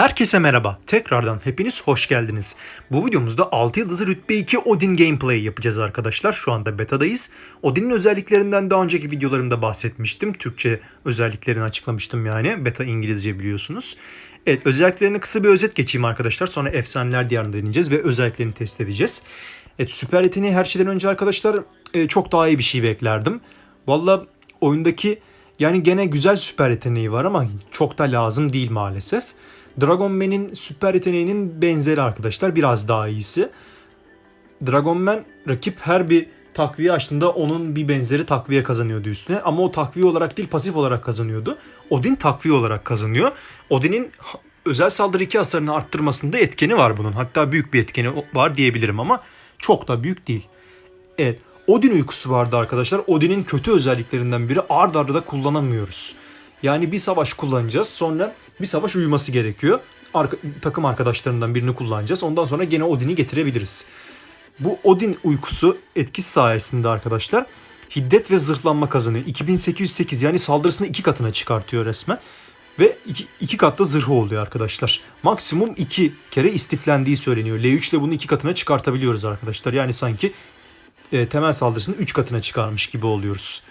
Herkese merhaba. Tekrardan hepiniz hoş geldiniz. Bu videomuzda 6 yıldızı rütbe 2 Odin gameplay yapacağız arkadaşlar. Şu anda betadayız. Odin'in özelliklerinden daha önceki videolarımda bahsetmiştim. Türkçe özelliklerini açıklamıştım yani. Beta İngilizce biliyorsunuz. Evet özelliklerini kısa bir özet geçeyim arkadaşlar. Sonra efsaneler diyarını deneyeceğiz ve özelliklerini test edeceğiz. Evet süper yeteneği her şeyden önce arkadaşlar e, çok daha iyi bir şey beklerdim. Valla oyundaki yani gene güzel süper yeteneği var ama çok da lazım değil maalesef. Dragon Man'in süper yeteneğinin benzeri arkadaşlar biraz daha iyisi. Dragon Man rakip her bir takviye açtığında onun bir benzeri takviye kazanıyordu üstüne. Ama o takviye olarak değil pasif olarak kazanıyordu. Odin takviye olarak kazanıyor. Odin'in özel saldırı 2 hasarını arttırmasında etkeni var bunun. Hatta büyük bir etkeni var diyebilirim ama çok da büyük değil. Evet. Odin uykusu vardı arkadaşlar. Odin'in kötü özelliklerinden biri ard arda da kullanamıyoruz. Yani bir savaş kullanacağız sonra bir savaş uyuması gerekiyor. Arka- takım arkadaşlarından birini kullanacağız. Ondan sonra gene Odin'i getirebiliriz. Bu Odin uykusu etkisi sayesinde arkadaşlar hiddet ve zırhlanma kazanıyor. 2808 yani saldırısını iki katına çıkartıyor resmen. Ve iki, iki katta zırhı oluyor arkadaşlar. Maksimum iki kere istiflendiği söyleniyor. L3 ile bunu iki katına çıkartabiliyoruz arkadaşlar. Yani sanki e, temel saldırısını 3 katına çıkarmış gibi oluyoruz.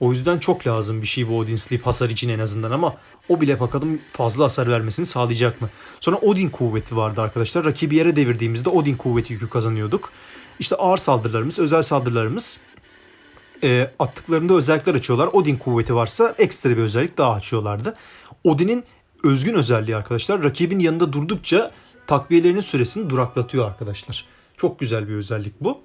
O yüzden çok lazım bir şey bu Odin Sleep hasar için en azından ama o bile bakalım fazla hasar vermesini sağlayacak mı? Sonra Odin kuvveti vardı arkadaşlar. Rakibi yere devirdiğimizde Odin kuvveti yükü kazanıyorduk. İşte ağır saldırılarımız, özel saldırılarımız e, attıklarında özellikler açıyorlar. Odin kuvveti varsa ekstra bir özellik daha açıyorlardı. Odin'in özgün özelliği arkadaşlar rakibin yanında durdukça takviyelerinin süresini duraklatıyor arkadaşlar. Çok güzel bir özellik bu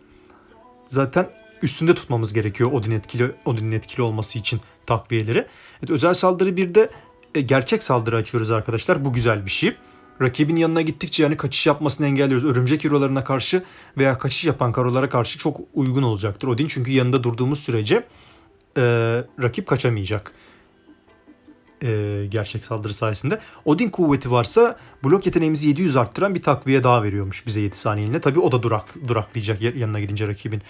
zaten üstünde tutmamız gerekiyor Odin etkili Odin'in etkili olması için takviyeleri. Evet, özel saldırı bir de e, gerçek saldırı açıyoruz arkadaşlar. Bu güzel bir şey. Rakibin yanına gittikçe yani kaçış yapmasını engelliyoruz. Örümcek hero'larına karşı veya kaçış yapan karolara karşı çok uygun olacaktır Odin. Çünkü yanında durduğumuz sürece e, rakip kaçamayacak e, gerçek saldırı sayesinde. Odin kuvveti varsa blok yeteneğimizi 700 arttıran bir takviye daha veriyormuş bize 7 saniyeliğine. Tabii o da durak, duraklayacak ya- yanına gidince rakibin.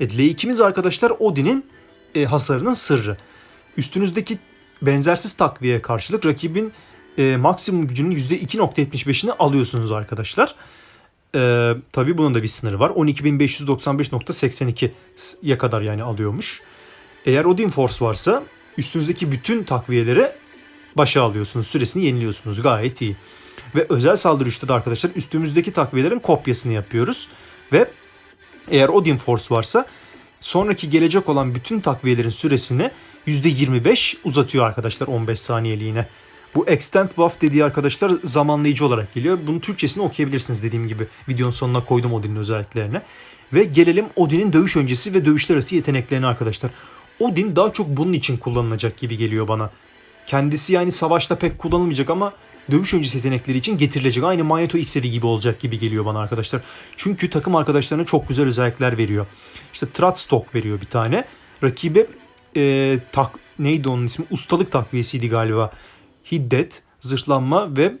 Evet, L2'miz arkadaşlar Odin'in e, hasarının sırrı. Üstünüzdeki benzersiz takviyeye karşılık rakibin e, maksimum gücünün %2.75'ini alıyorsunuz arkadaşlar. E, tabii bunun da bir sınırı var. 12.595.82'ye kadar yani alıyormuş. Eğer Odin Force varsa üstünüzdeki bütün takviyeleri başa alıyorsunuz. Süresini yeniliyorsunuz. Gayet iyi. Ve özel saldırı 3'te de arkadaşlar üstümüzdeki takviyelerin kopyasını yapıyoruz. Ve eğer Odin Force varsa sonraki gelecek olan bütün takviyelerin süresini %25 uzatıyor arkadaşlar 15 saniyeliğine. Bu extend buff dediği arkadaşlar zamanlayıcı olarak geliyor. Bunun Türkçesini okuyabilirsiniz dediğim gibi. Videonun sonuna koydum Odin'in özelliklerine. Ve gelelim Odin'in dövüş öncesi ve dövüşler arası yeteneklerine arkadaşlar. Odin daha çok bunun için kullanılacak gibi geliyor bana. Kendisi yani savaşta pek kullanılmayacak ama dövüş öncesi yetenekleri için getirilecek. Aynı Magneto X-Evi gibi olacak gibi geliyor bana arkadaşlar. Çünkü takım arkadaşlarına çok güzel özellikler veriyor. İşte Tratstock veriyor bir tane. Rakibe e, tak, neydi onun ismi? Ustalık takviyesiydi galiba. Hiddet, zırhlanma ve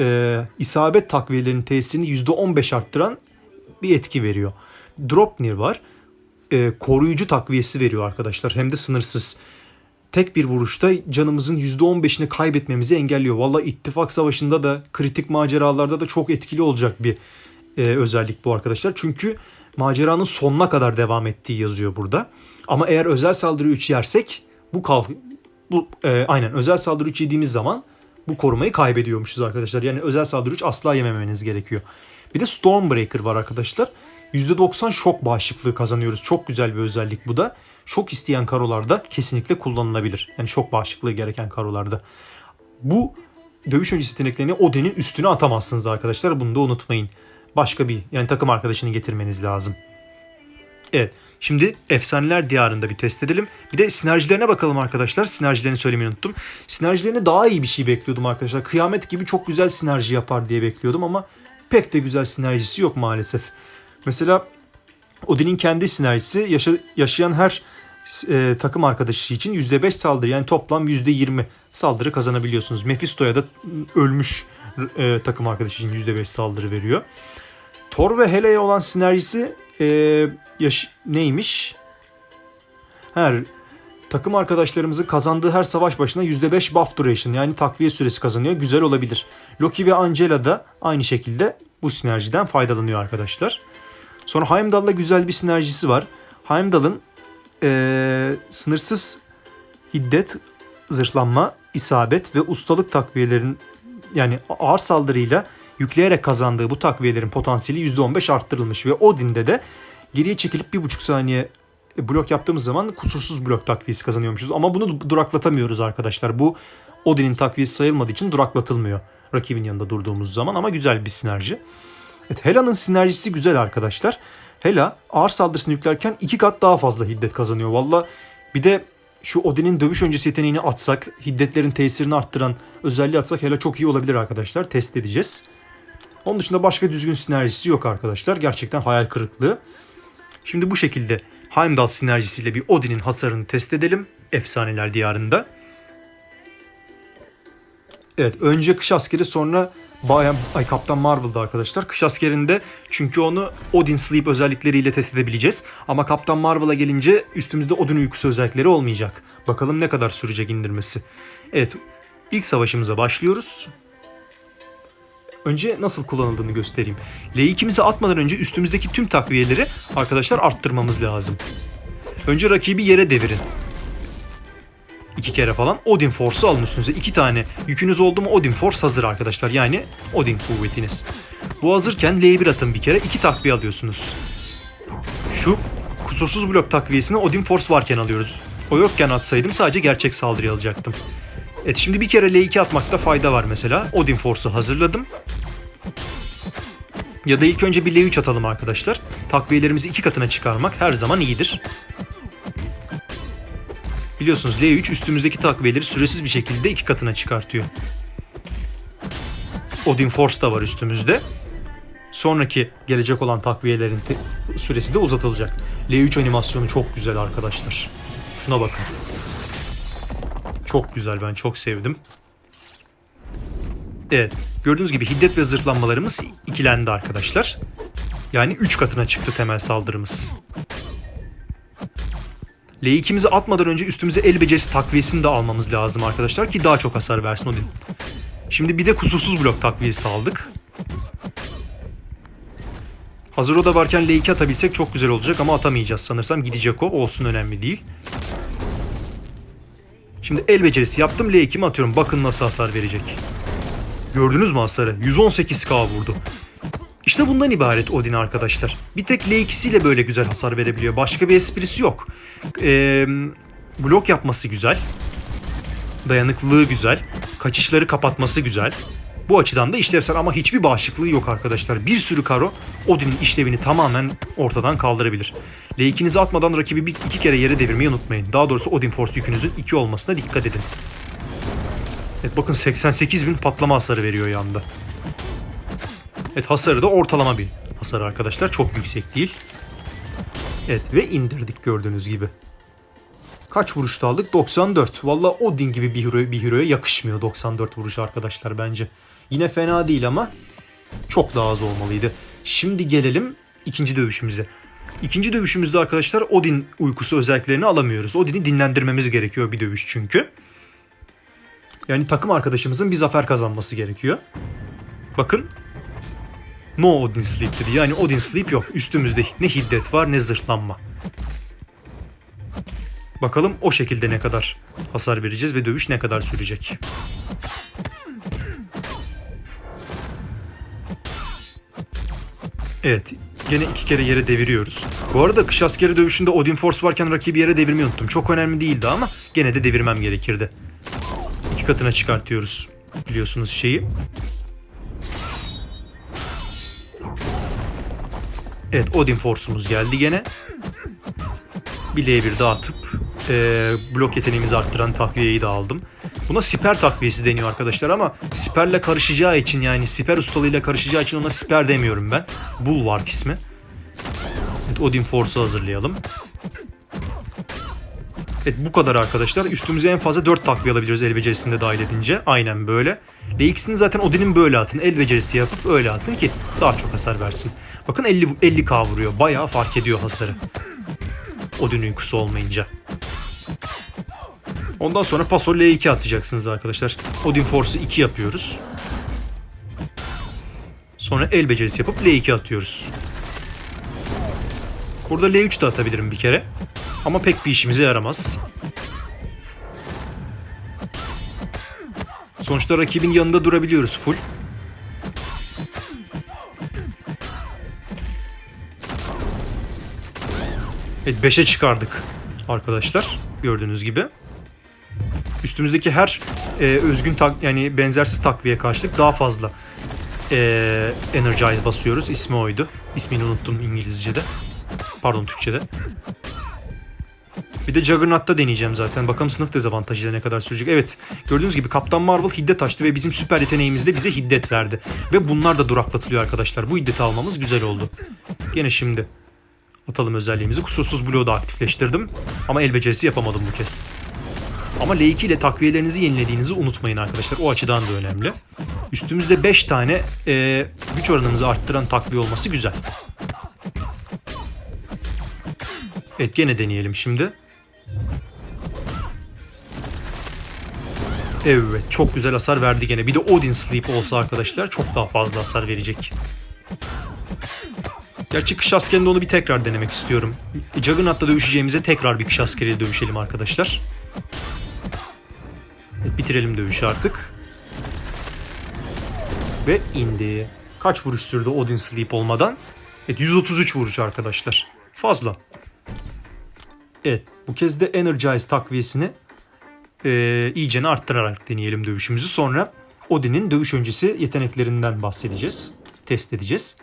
e, isabet takviyelerinin tesirini %15 arttıran bir etki veriyor. Dropnir var. E, koruyucu takviyesi veriyor arkadaşlar. Hem de sınırsız tek bir vuruşta canımızın %15'ini kaybetmemizi engelliyor. Valla ittifak savaşında da kritik maceralarda da çok etkili olacak bir e, özellik bu arkadaşlar. Çünkü maceranın sonuna kadar devam ettiği yazıyor burada. Ama eğer özel saldırı 3 yersek bu kal bu e, aynen özel saldırı 3 yediğimiz zaman bu korumayı kaybediyormuşuz arkadaşlar. Yani özel saldırı 3 asla yememeniz gerekiyor. Bir de Stormbreaker var arkadaşlar. %90 şok bağışıklığı kazanıyoruz. Çok güzel bir özellik bu da. Şok isteyen karolarda kesinlikle kullanılabilir. Yani şok bağışıklığı gereken karolarda. Bu dövüş öncesi yeteneklerini Odin'in üstüne atamazsınız arkadaşlar. Bunu da unutmayın. Başka bir yani takım arkadaşını getirmeniz lazım. Evet. Şimdi efsaneler diyarında bir test edelim. Bir de sinerjilerine bakalım arkadaşlar. Sinerjilerini söylemeyi unuttum. Sinerjilerine daha iyi bir şey bekliyordum arkadaşlar. Kıyamet gibi çok güzel sinerji yapar diye bekliyordum ama pek de güzel sinerjisi yok maalesef. Mesela Odin'in kendi sinerjisi yaşa- yaşayan her e, takım arkadaşı için %5 saldırı yani toplam %20 saldırı kazanabiliyorsunuz. Mephisto'ya da ölmüş e, takım arkadaşı için %5 saldırı veriyor. Thor ve Hele'ye olan sinerjisi e, yaş- neymiş? Her takım arkadaşlarımızın kazandığı her savaş başına %5 buff duration yani takviye süresi kazanıyor. Güzel olabilir. Loki ve Angela da aynı şekilde bu sinerjiden faydalanıyor arkadaşlar. Sonra Heimdall'la güzel bir sinerjisi var. Heimdall'ın eee, sınırsız hiddet, zırhlanma, isabet ve ustalık takviyelerin yani ağır saldırıyla yükleyerek kazandığı bu takviyelerin potansiyeli %15 arttırılmış ve Odin'de de geriye çekilip bir buçuk saniye blok yaptığımız zaman kusursuz blok takviyesi kazanıyormuşuz. Ama bunu duraklatamıyoruz arkadaşlar. Bu Odin'in takviyesi sayılmadığı için duraklatılmıyor rakibin yanında durduğumuz zaman ama güzel bir sinerji. Evet, Hela'nın sinerjisi güzel arkadaşlar. Hela ağır saldırısını yüklerken iki kat daha fazla hiddet kazanıyor. Valla bir de şu Odin'in dövüş öncesi yeteneğini atsak, hiddetlerin tesirini arttıran özelliği atsak Hela çok iyi olabilir arkadaşlar. Test edeceğiz. Onun dışında başka düzgün sinerjisi yok arkadaşlar. Gerçekten hayal kırıklığı. Şimdi bu şekilde Heimdall sinerjisiyle bir Odin'in hasarını test edelim. Efsaneler diyarında. Evet önce kış askeri sonra Bayan, ay Kaptan Marvel'da arkadaşlar. Kış askerinde çünkü onu Odin Sleep özellikleriyle test edebileceğiz. Ama Kaptan Marvel'a gelince üstümüzde Odin uykusu özellikleri olmayacak. Bakalım ne kadar sürecek indirmesi. Evet ilk savaşımıza başlıyoruz. Önce nasıl kullanıldığını göstereyim. L2'mizi atmadan önce üstümüzdeki tüm takviyeleri arkadaşlar arttırmamız lazım. Önce rakibi yere devirin. İki kere falan Odin Force'u alın üstünüze. İki tane yükünüz oldu mu Odin Force hazır arkadaşlar. Yani Odin kuvvetiniz. Bu hazırken L1 atın bir kere. iki takviye alıyorsunuz. Şu kusursuz blok takviyesini Odin Force varken alıyoruz. O yokken atsaydım sadece gerçek saldırı alacaktım. Evet şimdi bir kere L2 atmakta fayda var mesela. Odin Force'u hazırladım. Ya da ilk önce bir L3 atalım arkadaşlar. Takviyelerimizi iki katına çıkarmak her zaman iyidir. Biliyorsunuz L3 üstümüzdeki takviyeleri süresiz bir şekilde iki katına çıkartıyor. Odin Force da var üstümüzde. Sonraki gelecek olan takviyelerin süresi de uzatılacak. L3 animasyonu çok güzel arkadaşlar. Şuna bakın. Çok güzel ben çok sevdim. Evet gördüğünüz gibi hiddet ve zırhlanmalarımız ikilendi arkadaşlar. Yani 3 katına çıktı temel saldırımız. L2'mizi atmadan önce üstümüze el becerisi takviyesini de almamız lazım arkadaşlar ki daha çok hasar versin Odin. Şimdi bir de kusursuz blok takviyesi aldık. Hazır o da varken L2 atabilsek çok güzel olacak ama atamayacağız sanırsam. Gidecek o. Olsun önemli değil. Şimdi el becerisi yaptım. L2'mi atıyorum. Bakın nasıl hasar verecek. Gördünüz mü hasarı? 118k vurdu. İşte bundan ibaret Odin arkadaşlar. Bir tek L2'siyle böyle güzel hasar verebiliyor. Başka bir esprisi yok. Ee, blok yapması güzel. Dayanıklılığı güzel. Kaçışları kapatması güzel. Bu açıdan da işlevsel ama hiçbir bağışıklığı yok arkadaşlar. Bir sürü karo Odin'in işlevini tamamen ortadan kaldırabilir. L2'nizi atmadan rakibi bir, iki kere yere devirmeyi unutmayın. Daha doğrusu Odin Force yükünüzün 2 olmasına dikkat edin. Evet bakın 88 bin patlama hasarı veriyor yanda. Evet hasarı da ortalama bir hasar arkadaşlar. Çok yüksek değil. Evet ve indirdik gördüğünüz gibi. Kaç vuruşta aldık? 94. Valla Odin gibi bir hero, bir hero'ya yakışmıyor 94 vuruş arkadaşlar bence. Yine fena değil ama çok daha az olmalıydı. Şimdi gelelim ikinci dövüşümüze. İkinci dövüşümüzde arkadaşlar Odin uykusu özelliklerini alamıyoruz. Odin'i dinlendirmemiz gerekiyor bir dövüş çünkü. Yani takım arkadaşımızın bir zafer kazanması gerekiyor. Bakın No Odin Sleep dedi. Yani Odin Sleep yok. Üstümüzde ne hiddet var ne zırhlanma. Bakalım o şekilde ne kadar hasar vereceğiz ve dövüş ne kadar sürecek. Evet. Gene iki kere yere deviriyoruz. Bu arada kış askeri dövüşünde Odin Force varken rakibi yere devirmeyi unuttum. Çok önemli değildi ama gene de devirmem gerekirdi. İki katına çıkartıyoruz. Biliyorsunuz şeyi. Evet Odin Force'umuz geldi gene. Bir L1 daha atıp e, blok yeteneğimizi arttıran takviyeyi de aldım. Buna siper takviyesi deniyor arkadaşlar ama siperle karışacağı için yani siper ustalığıyla karışacağı için ona siper demiyorum ben. Bulwark ismi. Evet, Odin Force'u hazırlayalım. Evet bu kadar arkadaşlar. Üstümüze en fazla 4 takviye alabiliriz el becerisini de dahil edince. Aynen böyle. LX'ini zaten Odin'in böyle atın. El becerisi yapıp öyle atın ki daha çok hasar versin. Bakın 50 50k vuruyor. Bayağı fark ediyor hasarı. Odin uykusu olmayınca. Ondan sonra paso L2 atacaksınız arkadaşlar. Odin Force'u 2 yapıyoruz. Sonra el becerisi yapıp L2 atıyoruz. Burada L3 de atabilirim bir kere. Ama pek bir işimize yaramaz. Sonuçta rakibin yanında durabiliyoruz full. Evet 5'e çıkardık arkadaşlar. Gördüğünüz gibi. Üstümüzdeki her e, özgün tak yani benzersiz takviye karşılık daha fazla e, Energize basıyoruz. İsmi oydu. İsmini unuttum İngilizce'de. Pardon Türkçe'de. Bir de Juggernaut'ta deneyeceğim zaten. Bakalım sınıf dezavantajıyla ne kadar sürecek. Evet gördüğünüz gibi Kaptan Marvel hiddet açtı ve bizim süper yeteneğimizde bize hiddet verdi. Ve bunlar da duraklatılıyor arkadaşlar. Bu hiddeti almamız güzel oldu. Gene şimdi atalım özelliğimizi. Kusursuz bloğu da aktifleştirdim. Ama el becerisi yapamadım bu kez. Ama L2 ile takviyelerinizi yenilediğinizi unutmayın arkadaşlar. O açıdan da önemli. Üstümüzde 5 tane e, güç oranımızı arttıran takviye olması güzel. Evet gene deneyelim şimdi. Evet çok güzel hasar verdi gene. Bir de Odin Sleep olsa arkadaşlar çok daha fazla hasar verecek. Gerçi kış askerinde onu bir tekrar denemek istiyorum. Juggernaut'ta dövüşeceğimize tekrar bir kış askeriyle dövüşelim arkadaşlar. Evet, bitirelim dövüşü artık. Ve indi. Kaç vuruş sürdü Odin Sleep olmadan? Evet 133 vuruş arkadaşlar. Fazla. Evet bu kez de Energize takviyesini e, iyicene arttırarak deneyelim dövüşümüzü. Sonra Odin'in dövüş öncesi yeteneklerinden bahsedeceğiz. Test edeceğiz.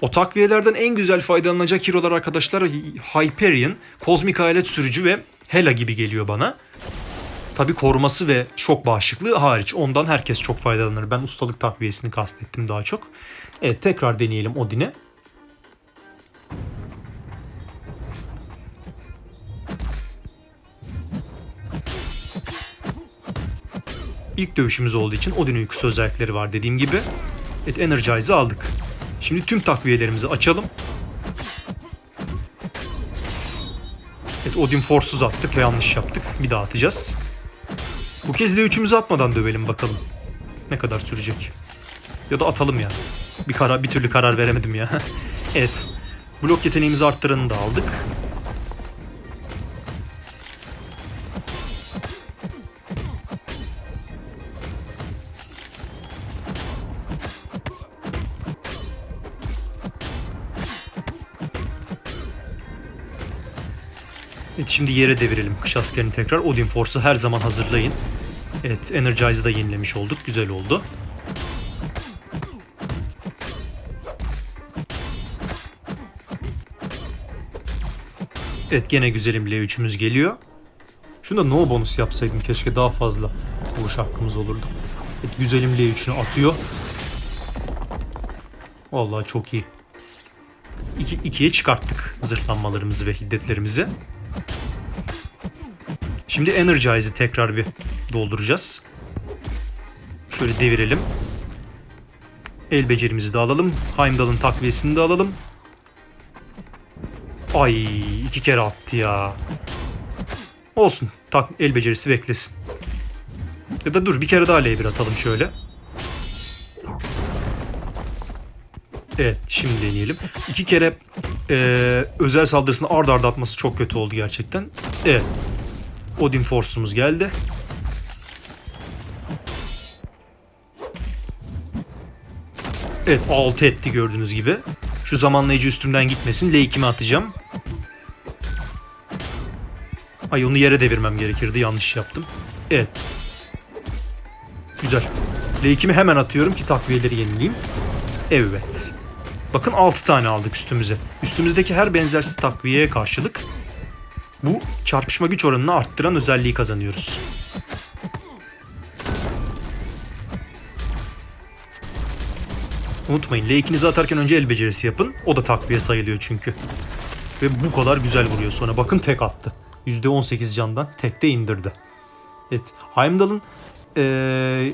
O takviyelerden en güzel faydalanacak hero'lar arkadaşlar Hyperion, Kozmik Alet Sürücü ve Hela gibi geliyor bana. Tabi koruması ve şok bağışıklığı hariç. Ondan herkes çok faydalanır. Ben ustalık takviyesini kastettim daha çok. Evet tekrar deneyelim Odin'e. İlk dövüşümüz olduğu için Odin uykusu özellikleri var dediğim gibi. Evet Energize'ı aldık. Şimdi tüm takviyelerimizi açalım. Evet Odin Force'suz attık ve yanlış yaptık. Bir daha atacağız. Bu kez de üçümüzü atmadan dövelim bakalım. Ne kadar sürecek. Ya da atalım ya. Bir karar bir türlü karar veremedim ya. evet. Blok yeteneğimizi arttıranı da aldık. Şimdi yere devirelim kış askerini tekrar. Odin Force'u her zaman hazırlayın. Evet Energize'ı da yenilemiş olduk. Güzel oldu. Evet gene güzelim L3'ümüz geliyor. Şunu da no bonus yapsaydım keşke daha fazla vuruş hakkımız olurdu. Evet güzelim L3'ünü atıyor. Vallahi çok iyi. İki, ikiye çıkarttık zırhlanmalarımızı ve hiddetlerimizi. Şimdi Energize'i tekrar bir dolduracağız. Şöyle devirelim. El becerimizi de alalım. Heimdall'ın takviyesini de alalım. Ay iki kere attı ya. Olsun. Tak, el becerisi beklesin. Ya da dur bir kere daha L1 atalım şöyle. Evet şimdi deneyelim. İki kere e, özel saldırısını ard arda atması çok kötü oldu gerçekten. Evet. Odin Force'umuz geldi. Evet 6 etti gördüğünüz gibi. Şu zamanlayıcı üstümden gitmesin. L2'mi atacağım. Ay onu yere devirmem gerekirdi. Yanlış yaptım. Evet. Güzel. L2'mi hemen atıyorum ki takviyeleri yenileyim. Evet. Bakın 6 tane aldık üstümüze. Üstümüzdeki her benzersiz takviyeye karşılık bu çarpışma güç oranını arttıran özelliği kazanıyoruz. Unutmayın L2'nizi atarken önce el becerisi yapın. O da takviye sayılıyor çünkü. Ve bu kadar güzel vuruyor sonra. Bakın tek attı. %18 candan tek de indirdi. Evet. Heimdall'ın ee,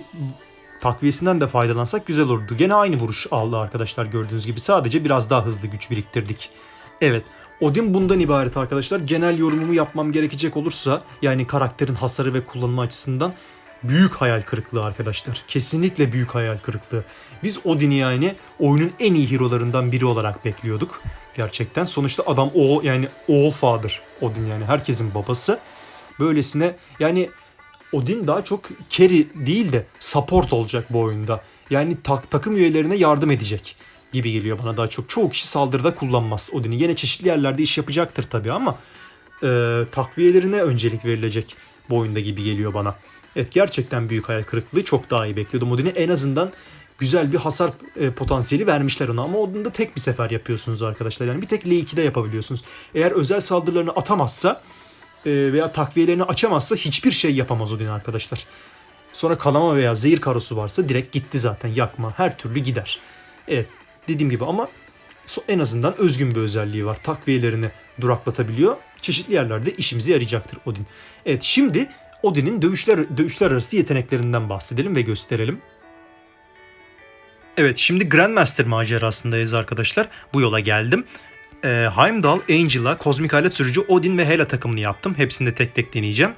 takviyesinden de faydalansak güzel olurdu. Gene aynı vuruş aldı arkadaşlar gördüğünüz gibi. Sadece biraz daha hızlı güç biriktirdik. Evet. Odin bundan ibaret arkadaşlar. Genel yorumumu yapmam gerekecek olursa yani karakterin hasarı ve kullanımı açısından büyük hayal kırıklığı arkadaşlar. Kesinlikle büyük hayal kırıklığı. Biz Odin'i yani oyunun en iyi hero'larından biri olarak bekliyorduk. Gerçekten. Sonuçta adam o yani all father Odin yani herkesin babası. Böylesine yani Odin daha çok carry değil de support olacak bu oyunda. Yani tak, takım üyelerine yardım edecek gibi geliyor bana daha çok. Çoğu kişi saldırıda kullanmaz Odin'i. Yine çeşitli yerlerde iş yapacaktır tabii ama e, takviyelerine öncelik verilecek bu oyunda gibi geliyor bana. Evet gerçekten büyük hayal kırıklığı çok daha iyi bekliyordum Odin'i. En azından güzel bir hasar e, potansiyeli vermişler ona ama Odin'de tek bir sefer yapıyorsunuz arkadaşlar. Yani bir tek L2'de yapabiliyorsunuz. Eğer özel saldırılarını atamazsa e, veya takviyelerini açamazsa hiçbir şey yapamaz Odin arkadaşlar. Sonra kalama veya zehir karosu varsa direkt gitti zaten yakma her türlü gider. Evet dediğim gibi ama en azından özgün bir özelliği var. Takviyelerini duraklatabiliyor. Çeşitli yerlerde işimize yarayacaktır Odin. Evet şimdi Odin'in dövüşler dövüşler arası yeteneklerinden bahsedelim ve gösterelim. Evet şimdi Grandmaster macerasındayız arkadaşlar. Bu yola geldim. Ee, Heimdall, Angel'a, kozmik alet sürücü Odin ve Hela takımını yaptım. Hepsini de tek tek deneyeceğim.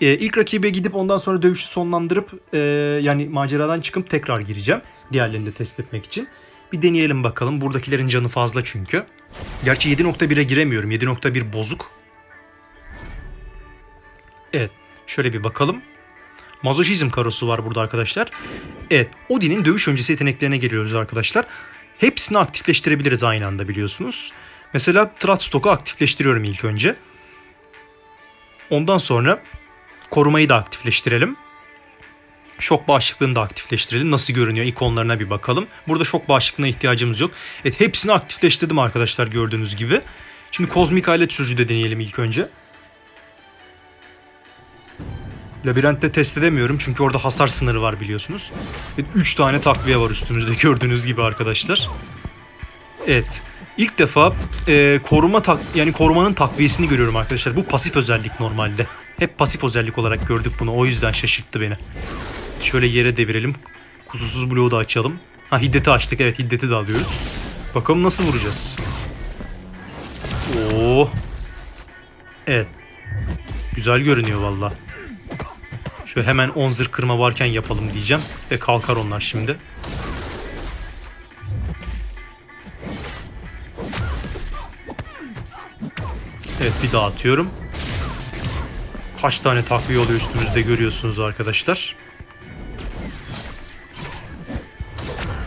Ee, ilk rakibe gidip ondan sonra dövüşü sonlandırıp e, yani maceradan çıkıp tekrar gireceğim. Diğerlerini de test etmek için. Bir deneyelim bakalım. Buradakilerin canı fazla çünkü. Gerçi 7.1'e giremiyorum. 7.1 bozuk. Evet. Şöyle bir bakalım. Mazoşizm karosu var burada arkadaşlar. Evet. Odin'in dövüş öncesi yeteneklerine geliyoruz arkadaşlar. Hepsini aktifleştirebiliriz aynı anda biliyorsunuz. Mesela Thruststock'u aktifleştiriyorum ilk önce. Ondan sonra korumayı da aktifleştirelim. Şok bağışıklığını da aktifleştirelim. Nasıl görünüyor ikonlarına bir bakalım. Burada şok bağışıklığına ihtiyacımız yok. Evet hepsini aktifleştirdim arkadaşlar gördüğünüz gibi. Şimdi kozmik alet sürücü de deneyelim ilk önce. Labirentte test edemiyorum çünkü orada hasar sınırı var biliyorsunuz. 3 tane takviye var üstümüzde gördüğünüz gibi arkadaşlar. Evet. İlk defa e, koruma tak yani korumanın takviyesini görüyorum arkadaşlar. Bu pasif özellik normalde. Hep pasif özellik olarak gördük bunu. O yüzden şaşırttı beni. Şöyle yere devirelim. Kusursuz bloğu da açalım. Ha hiddeti açtık. Evet hiddeti de alıyoruz. Bakalım nasıl vuracağız. Oo. Evet. Güzel görünüyor valla. Şöyle hemen 10 zırh kırma varken yapalım diyeceğim. Ve kalkar onlar şimdi. Evet bir daha atıyorum. Kaç tane takviye oluyor üstümüzde görüyorsunuz arkadaşlar.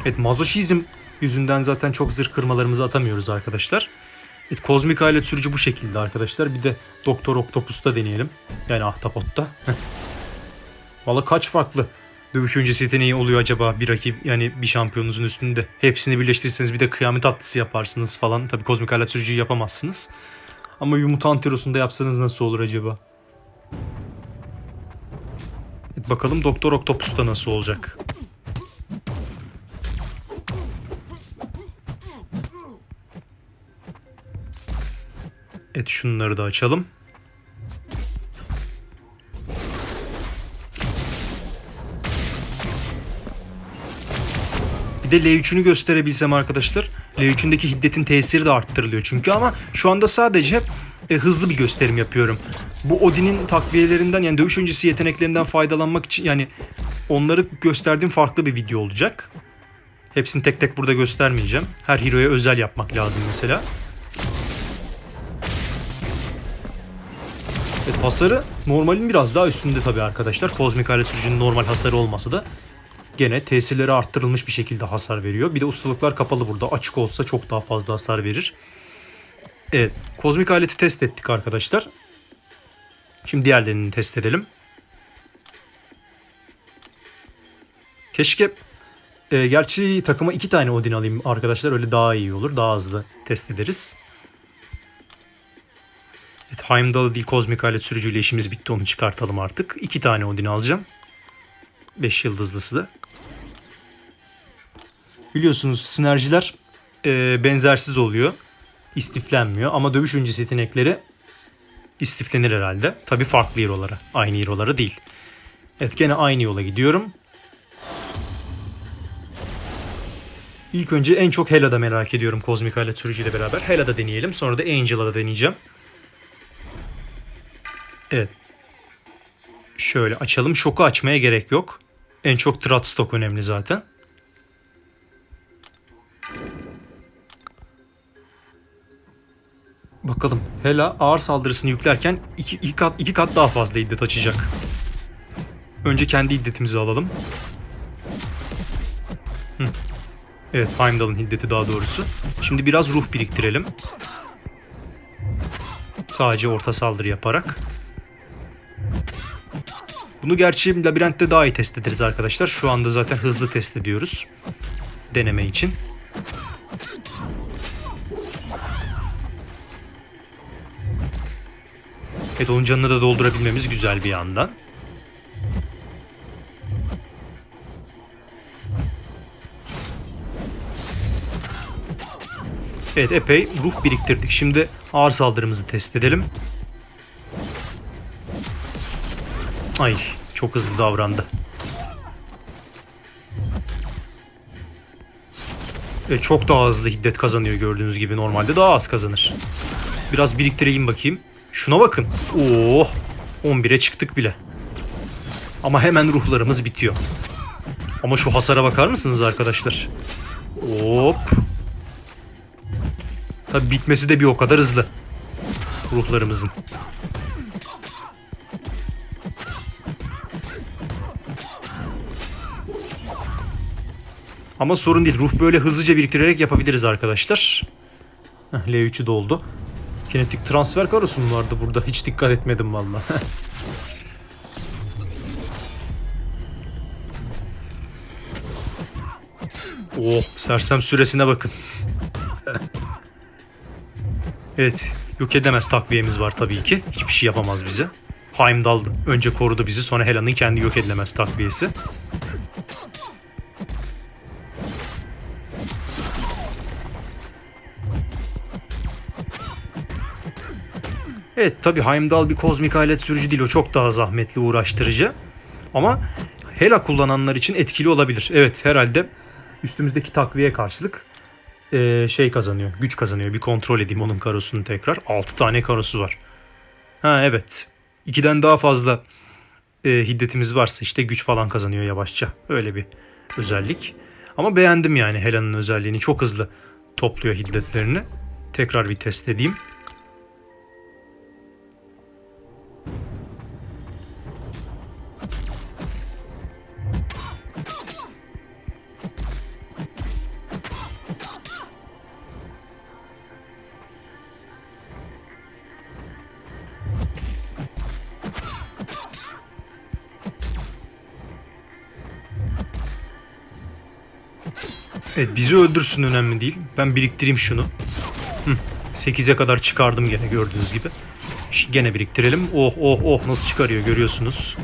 Evet mazoşizm yüzünden zaten çok zırh kırmalarımızı atamıyoruz arkadaşlar. Evet, kozmik alet sürücü bu şekilde arkadaşlar. Bir de Doktor Octopus'ta deneyelim. Yani Ahtapot'ta. Valla kaç farklı dövüş öncesi yeteneği oluyor acaba bir rakip yani bir şampiyonunuzun üstünde. Hepsini birleştirirseniz bir de kıyamet atlısı yaparsınız falan. Tabi kozmik alet sürücüyü yapamazsınız. Ama Yumutant Heroes'unda yapsanız nasıl olur acaba? Bakalım Doktor Octopus'ta nasıl olacak? Evet şunları da açalım. Bir de L3'ünü gösterebilsem arkadaşlar. L3'ündeki hiddetin tesiri de arttırılıyor çünkü ama şu anda sadece e, hızlı bir gösterim yapıyorum. Bu Odin'in takviyelerinden yani dövüş öncesi yeteneklerinden faydalanmak için yani onları gösterdiğim farklı bir video olacak. Hepsini tek tek burada göstermeyeceğim. Her hero'ya özel yapmak lazım mesela. Evet, hasarı normalin biraz daha üstünde tabii arkadaşlar. Kozmik alet sürücünün normal hasarı olmasa da gene tesirleri arttırılmış bir şekilde hasar veriyor. Bir de ustalıklar kapalı burada. Açık olsa çok daha fazla hasar verir. Evet. Kozmik aleti test ettik arkadaşlar. Şimdi diğerlerini test edelim. Keşke e, gerçi takıma iki tane Odin alayım arkadaşlar. Öyle daha iyi olur. Daha hızlı test ederiz. Evet, Heimdall değil kozmik alet sürücüyle işimiz bitti. Onu çıkartalım artık. İki tane Odin alacağım. 5 yıldızlısı da. Biliyorsunuz sinerjiler e, benzersiz oluyor. İstiflenmiyor ama dövüş öncesi yetenekleri istiflenir herhalde. Tabi farklı hero'lara. Aynı hero'lara değil. Evet gene aynı yola gidiyorum. İlk önce en çok Hela'da merak ediyorum kozmik alet sürücüyle beraber. Hela'da deneyelim. Sonra da Angel'a da deneyeceğim. Evet. Şöyle açalım. Şoku açmaya gerek yok. En çok Trat Stock önemli zaten. Bakalım. Hela ağır saldırısını yüklerken iki, iki kat, iki kat daha fazla iddet açacak. Önce kendi iddetimizi alalım. Hı. Evet Heimdall'ın hiddeti daha doğrusu. Şimdi biraz ruh biriktirelim. Sadece orta saldırı yaparak. Bunu gerçi labirentte daha iyi test ederiz arkadaşlar. Şu anda zaten hızlı test ediyoruz. Deneme için. Evet onun canını da doldurabilmemiz güzel bir yandan. Evet epey ruh biriktirdik. Şimdi ağır saldırımızı test edelim. Ay çok hızlı davrandı. E, çok daha hızlı hiddet kazanıyor gördüğünüz gibi normalde daha az kazanır. Biraz biriktireyim bakayım. Şuna bakın. Oh 11'e çıktık bile. Ama hemen ruhlarımız bitiyor. Ama şu hasara bakar mısınız arkadaşlar? Hop. Tabi bitmesi de bir o kadar hızlı. Ruhlarımızın. Ama sorun değil. Ruh böyle hızlıca biriktirerek yapabiliriz arkadaşlar. Heh, L3'ü doldu. Kinetik transfer karosu mu vardı burada? Hiç dikkat etmedim valla. oh sersem süresine bakın. evet yok edemez takviyemiz var tabii ki. Hiçbir şey yapamaz bize. Heimdall önce korudu bizi sonra Hela'nın kendi yok edilemez takviyesi. Evet tabi Heimdall bir kozmik alet sürücü değil o çok daha zahmetli uğraştırıcı. Ama Hela kullananlar için etkili olabilir. Evet herhalde üstümüzdeki takviye karşılık eee, şey kazanıyor güç kazanıyor. Bir kontrol edeyim onun karosunu tekrar. 6 tane karosu var. Ha evet. 2'den daha fazla eee, hiddetimiz varsa işte güç falan kazanıyor yavaşça. Öyle bir özellik. Ama beğendim yani Hela'nın özelliğini. Çok hızlı topluyor hiddetlerini. Tekrar bir test edeyim. Evet bizi öldürsün önemli değil. Ben biriktireyim şunu. Hı, 8'e kadar çıkardım gene gördüğünüz gibi. Şimdi gene biriktirelim. Oh oh oh nasıl çıkarıyor görüyorsunuz.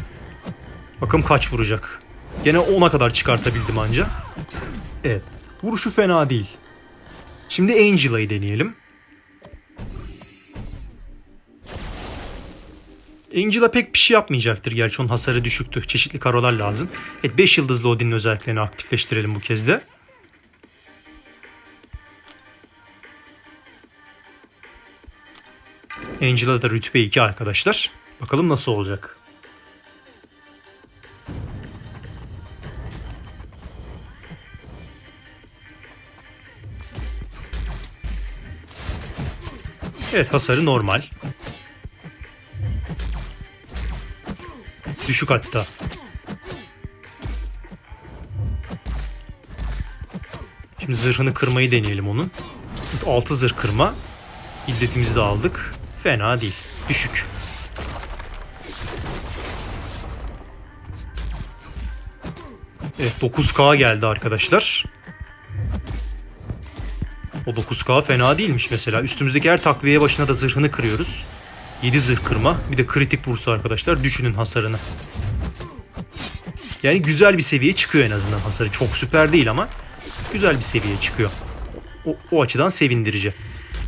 Bakalım kaç vuracak. Gene 10'a kadar çıkartabildim anca. Evet. Vuruşu fena değil. Şimdi Angela'yı deneyelim. Angela pek bir şey yapmayacaktır gerçi onun hasarı düşüktü. Çeşitli karolar lazım. Evet 5 yıldızlı Odin'in özelliklerini aktifleştirelim bu kez de. Angela da rütbe 2 arkadaşlar. Bakalım nasıl olacak. Evet hasarı normal. Düşük hatta. Şimdi zırhını kırmayı deneyelim onun. 6 zırh kırma. İddetimizi de aldık. Fena değil. Düşük. Evet 9K geldi arkadaşlar. O 9K fena değilmiş mesela. Üstümüzdeki her takviye başına da zırhını kırıyoruz. 7 zırh kırma. Bir de kritik vursa arkadaşlar düşünün hasarını. Yani güzel bir seviye çıkıyor en azından hasarı. Çok süper değil ama güzel bir seviye çıkıyor. O, o açıdan sevindirici.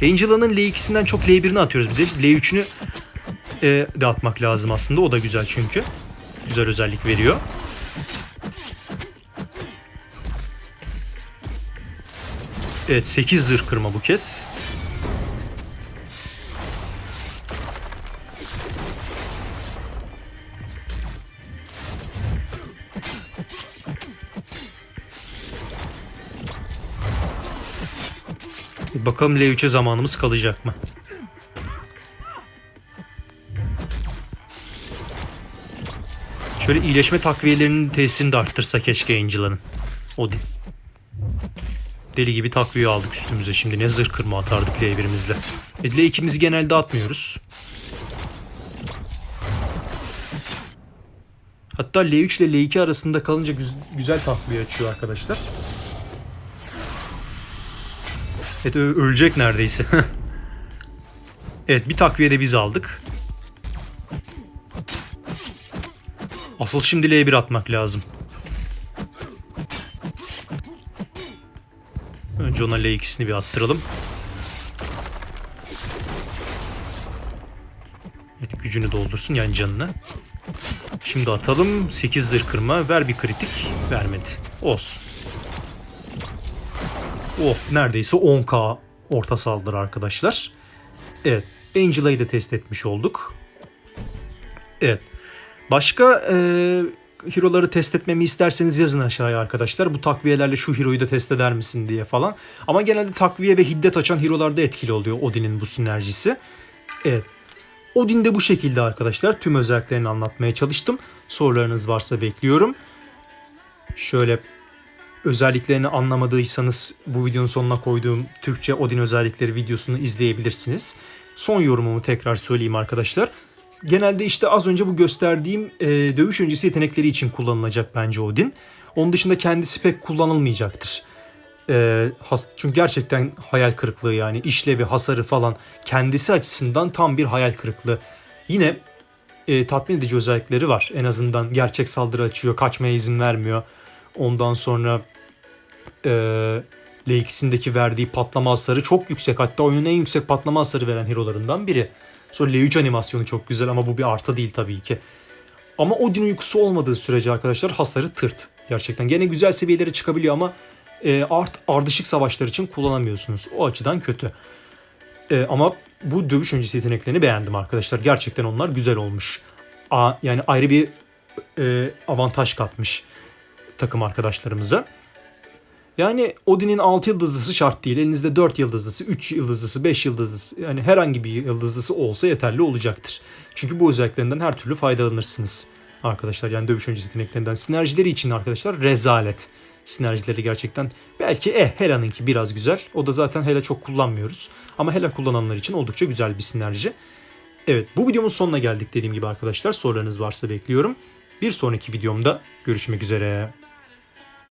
Angela'nın L2'sinden çok L1'ini atıyoruz bir de. L3'ünü e, de atmak lazım aslında. O da güzel çünkü. Güzel özellik veriyor. Evet 8 zırh kırma bu kez. Bakalım L3'e zamanımız kalacak mı? Şöyle iyileşme takviyelerinin tesirini de arttırsa keşke Angela'nın. Odin. Deli gibi takviye aldık üstümüze şimdi. Ne zırh kırma atardık L1'imizle. E, L2'mizi genelde atmıyoruz. Hatta L3 ile L2 arasında kalınca güz- güzel takviye açıyor arkadaşlar. Evet ölecek neredeyse. evet bir takviye de biz aldık. Asıl şimdi L1 atmak lazım. Önce ona L2'sini bir attıralım. Evet gücünü doldursun yani canını. Şimdi atalım. 8 zırh kırma. Ver bir kritik. Vermedi. Olsun. Oh neredeyse 10k orta saldırı arkadaşlar. Evet. Angela'yı da test etmiş olduk. Evet. Başka e, hero'ları test etmemi isterseniz yazın aşağıya arkadaşlar. Bu takviyelerle şu hero'yu da test eder misin diye falan. Ama genelde takviye ve hiddet açan hero'larda etkili oluyor Odin'in bu sinerjisi. Evet. Odin de bu şekilde arkadaşlar. Tüm özelliklerini anlatmaya çalıştım. Sorularınız varsa bekliyorum. Şöyle özelliklerini anlamadıysanız bu videonun sonuna koyduğum Türkçe Odin özellikleri videosunu izleyebilirsiniz. Son yorumumu tekrar söyleyeyim arkadaşlar. Genelde işte az önce bu gösterdiğim e, dövüş öncesi yetenekleri için kullanılacak bence Odin. Onun dışında kendisi pek kullanılmayacaktır. E, has- çünkü gerçekten hayal kırıklığı yani işlevi, hasarı falan kendisi açısından tam bir hayal kırıklığı. Yine e, tatmin edici özellikleri var. En azından gerçek saldırı açıyor, kaçmaya izin vermiyor. Ondan sonra e, L2'sindeki verdiği patlama hasarı çok yüksek. Hatta oyunun en yüksek patlama hasarı veren hero'larından biri. Sonra L3 animasyonu çok güzel ama bu bir artı değil tabii ki. Ama Odin uykusu olmadığı sürece arkadaşlar hasarı tırt. Gerçekten gene güzel seviyelere çıkabiliyor ama e, art, ardışık savaşlar için kullanamıyorsunuz. O açıdan kötü. E, ama bu dövüş öncesi yeteneklerini beğendim arkadaşlar. Gerçekten onlar güzel olmuş. A, yani ayrı bir e, avantaj katmış takım arkadaşlarımıza. Yani Odin'in 6 yıldızlısı şart değil. Elinizde 4 yıldızlısı, 3 yıldızlısı, 5 yıldızlısı yani herhangi bir yıldızlısı olsa yeterli olacaktır. Çünkü bu özelliklerinden her türlü faydalanırsınız arkadaşlar. Yani dövüş öncesi yeteneklerinden. Sinerjileri için arkadaşlar rezalet. Sinerjileri gerçekten belki eh Hela'nınki biraz güzel. O da zaten Hela çok kullanmıyoruz. Ama Hela kullananlar için oldukça güzel bir sinerji. Evet bu videomun sonuna geldik dediğim gibi arkadaşlar. Sorularınız varsa bekliyorum. Bir sonraki videomda görüşmek üzere.